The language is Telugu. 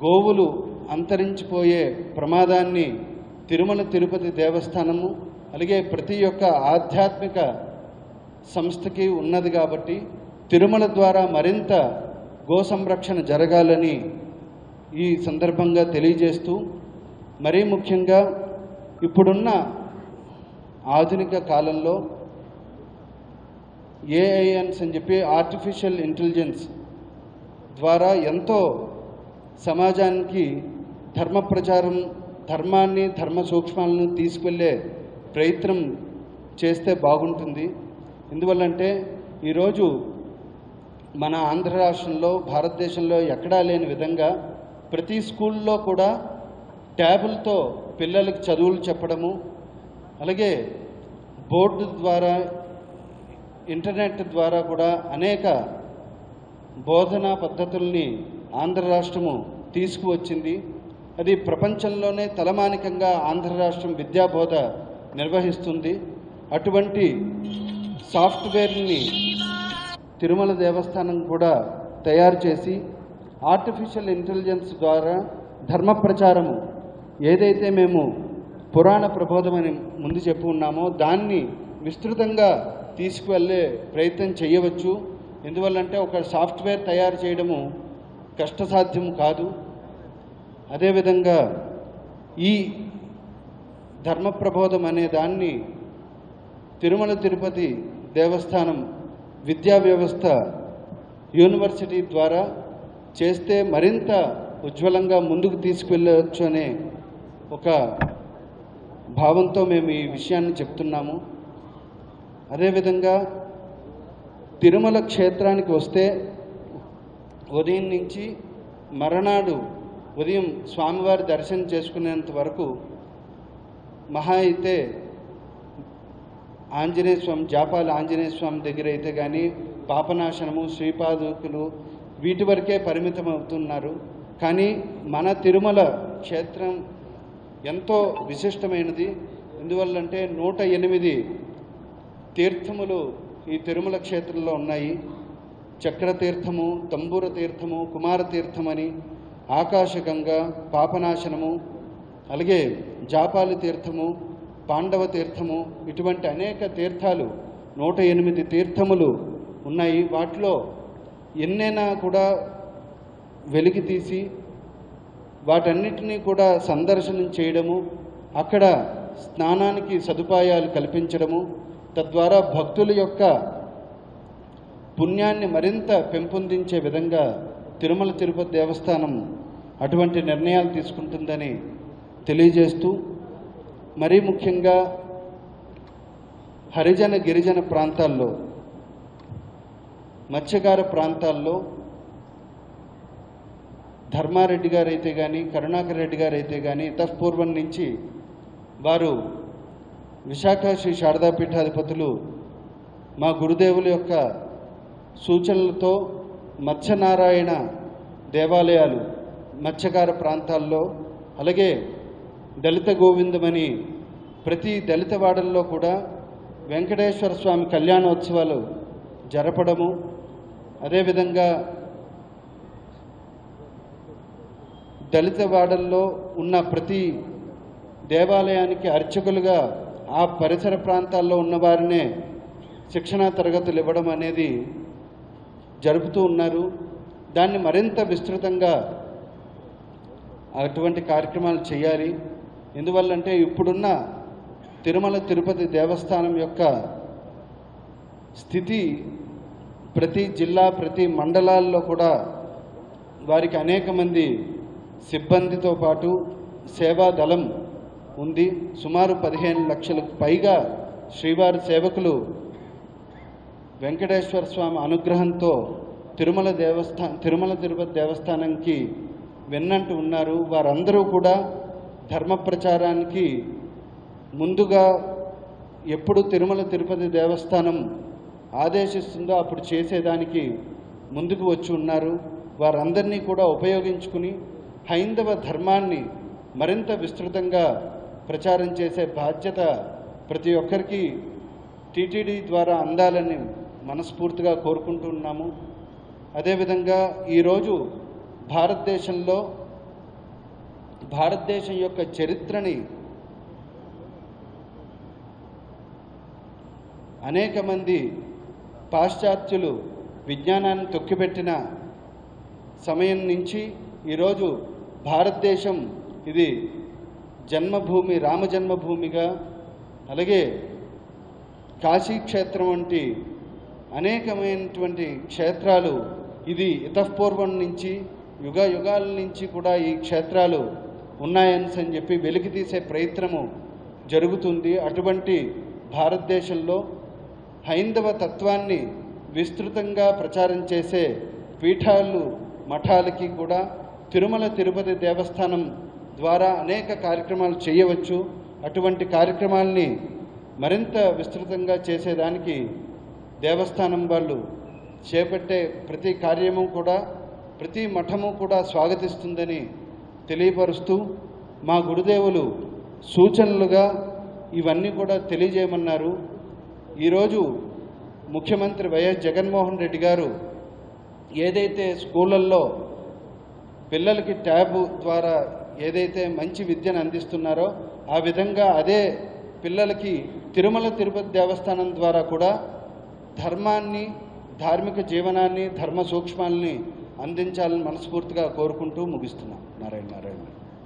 గోవులు అంతరించిపోయే ప్రమాదాన్ని తిరుమల తిరుపతి దేవస్థానము అలాగే ప్రతి ఒక్క ఆధ్యాత్మిక సంస్థకి ఉన్నది కాబట్టి తిరుమల ద్వారా మరింత గో సంరక్షణ జరగాలని ఈ సందర్భంగా తెలియజేస్తూ మరీ ముఖ్యంగా ఇప్పుడున్న ఆధునిక కాలంలో ఏఐఎన్స్ అని చెప్పి ఆర్టిఫిషియల్ ఇంటెలిజెన్స్ ద్వారా ఎంతో సమాజానికి ధర్మ ప్రచారం ధర్మాన్ని ధర్మ సూక్ష్మాలను తీసుకువెళ్ళే ప్రయత్నం చేస్తే బాగుంటుంది. ఎందువల్లంటే ఈరోజు మన ఆంధ్ర రాష్ట్రంలో భారతదేశంలో ఎక్కడా లేని విధంగా ప్రతి స్కూల్లో కూడా ట్యాబులతో పిల్లలకు చదువులు చెప్పడము అలాగే బోర్డు ద్వారా ఇంటర్నెట్ ద్వారా కూడా అనేక బోధనా పద్ధతుల్ని ఆంధ్ర రాష్ట్రము తీసుకువచ్చింది. అది ప్రపంచంలోనే తలమానికంగా ఆంధ్ర రాష్ట్రం విద్యాబోధ నిర్వహిస్తుంది. అటువంటి సాఫ్ట్వేర్ని తిరుమల దేవస్థానం కూడా తయారు చేసి ఆర్టిఫిషియల్ ఇంటెలిజెన్స్ ద్వారా ధర్మ ప్రచారము ఏదైతే మేము పురాణ ప్రబోధమని ముందు చెప్పు ఉన్నామో దాన్ని విస్తృతంగా తీసుకువెళ్ళే ప్రయత్నం చేయవచ్చు. ఎందువల్లంటే ఒక సాఫ్ట్వేర్ తయారు చేయడము కష్టసాధ్యం కాదు. అదేవిధంగా ఈ ధర్మ ప్రబోధం అనే దాన్ని తిరుమల తిరుపతి దేవస్థానం విద్యా వ్యవస్థ యూనివర్సిటీ ద్వారా చేస్తే మరింత ఉజ్వలంగా ముందుకు తీసుకువెళ్ళవచ్చు అనే ఒక భావంతో మేము ఈ విషయాన్ని చెప్తున్నాము. అదేవిధంగా తిరుమల క్షేత్రానికి వస్తే ఉదయం నుంచి మరనాడు ఉదయం స్వామివారి దర్శనం చేసుకునేంత వరకు మహా అయితే ఆంజనేయ స్వామి జాపాల ఆంజనేయ స్వామి దగ్గర అయితే కానీ పాపనాశనము శ్రీపాదుకులు వీటి వరకే పరిమితం అవుతున్నారు కానీ మన తిరుమల క్షేత్రం ఎంతో విశిష్టమైనది. ఎందువల్లంటే నూట ఎనిమిది తీర్థములు ఈ తిరుమల క్షేత్రంలో ఉన్నాయి. చక్రతీర్థము తంబూర తీర్థము కుమారతీర్థమని ఆకాశగంగ ఆకాశగంగా పాపనాశనము అలాగే జాపాలి తీర్థము పాండవ తీర్థము ఇటువంటి అనేక తీర్థాలు నూట ఎనిమిది తీర్థములు ఉన్నాయి. వాటిలో ఎన్నైనా కూడా వెలికి తీసి వాటన్నిటినీ కూడా సందర్శనం చేయడము అక్కడ స్నానానికి సదుపాయాలు కల్పించడము తద్వారా భక్తుల యొక్క పుణ్యాన్ని మరింత పెంపొందించే విధంగా తిరుమల తిరుపతి దేవస్థానం అటువంటి నిర్ణయాలు తీసుకుంటుందని తెలియజేస్తూ మరీ ముఖ్యంగా హరిజన గిరిజన ప్రాంతాల్లో మత్స్యకార ప్రాంతాల్లో ధర్మారెడ్డి గారు అయితే కానీ కరుణాకర్ రెడ్డి గారు అయితే కానీ ఇతపూర్వం నుంచి వారు విశాఖ శ్రీ శారదాపీఠాధిపతులు మా గురుదేవుల యొక్క సూచనలతో మత్స్యనారాయణ దేవాలయాలు మత్స్యకార ప్రాంతాల్లో అలాగే దళిత గోవిందమని ప్రతి దళిత వాడల్లో కూడా వెంకటేశ్వర స్వామి కళ్యాణోత్సవాలు జరపడము. అదేవిధంగా దళిత వాడల్లో ఉన్న ప్రతి దేవాలయానికి అర్చకులుగా ఆ పరిసర ప్రాంతాల్లో ఉన్నవారినే శిక్షణా తరగతులు ఇవ్వడం అనేది జరుపుతూ ఉన్నారు. దాన్ని మరింత విస్తృతంగా అటువంటి కార్యక్రమాలు చేయాలి. ఎందువల్లంటే ఇప్పుడున్న తిరుమల తిరుపతి దేవస్థానం యొక్క స్థితి ప్రతి జిల్లా ప్రతి మండలాల్లో కూడా వారికి అనేక మంది సిబ్బందితో పాటు సేవా దళం ఉంది. సుమారు పదిహేను లక్షలకు పైగా శ్రీవారి సేవకులు వెంకటేశ్వర స్వామి అనుగ్రహంతో తిరుమల దేవస్థా తిరుమల తిరుపతి దేవస్థానంకి వెన్నంటూ ఉన్నారు. వారందరూ కూడా ధర్మ ప్రచారానికి ముందుగా ఎప్పుడు తిరుమల తిరుపతి దేవస్థానం ఆదేశిస్తుందో అప్పుడు చేసేదానికి ముందుకు వచ్చి ఉన్నారు. వారందరినీ కూడా ఉపయోగించుకుని హైందవ ధర్మాన్ని మరింత విస్తృతంగా ప్రచారం చేసే బాధ్యత ప్రతి ఒక్కరికి టీటీడీ ద్వారా అందాలని మనస్ఫూర్తిగా కోరుకుంటున్నాము అదేవిధంగా ఈరోజు భారతదేశంలో భారతదేశం యొక్క చరిత్రని అనేక మంది పాశ్చాత్యులు విజ్ఞానాన్ని తొక్కిపెట్టిన సమయం నుంచి ఈరోజు భారతదేశం ఇది జన్మభూమి రామ జన్మభూమిగా అలాగే కాశీ క్షేత్రం వంటి అనేకమైనటువంటి క్షేత్రాలు ఇది ఇతపూర్వం నుంచి యుగ యుగాల నుంచి కూడా ఈ క్షేత్రాలు ఉన్నాయని అని చెప్పి వెలికి తీసే ప్రయత్నము జరుగుతుంది. అటువంటి భారతదేశంలో హైందవ తత్వాన్ని విస్తృతంగా ప్రచారం చేసే పీఠాలు మఠాలకి కూడా తిరుమల తిరుపతి దేవస్థానం ద్వారా అనేక కార్యక్రమాలు చేయవచ్చు. అటువంటి కార్యక్రమాల్ని మరింత విస్తృతంగా చేసేదానికి దేవస్థానం వాళ్ళు చేపట్టే ప్రతి కార్యము కూడా ప్రతి మఠము కూడా స్వాగతిస్తుందని తెలియపరుస్తూ మా గురుదేవులు సూచనలుగా ఇవన్నీ కూడా తెలియజేయమన్నారు. ఈరోజు ముఖ్యమంత్రి వైఎస్ జగన్మోహన్ రెడ్డి గారు ఏదైతే స్కూళ్ళల్లో పిల్లలకి ట్యాబ్ ద్వారా ఏదైతే మంచి విద్యను అందిస్తున్నారో ఆ విధంగా అదే పిల్లలకి తిరుమల తిరుపతి దేవస్థానం ద్వారా కూడా ధర్మాన్ని ధార్మిక జీవనాన్ని ధర్మ సూక్ష్మాల్ని అందించాలని మనస్ఫూర్తిగా కోరుకుంటూ ముగిస్తున్నాం. నారాయణ నారాయణ.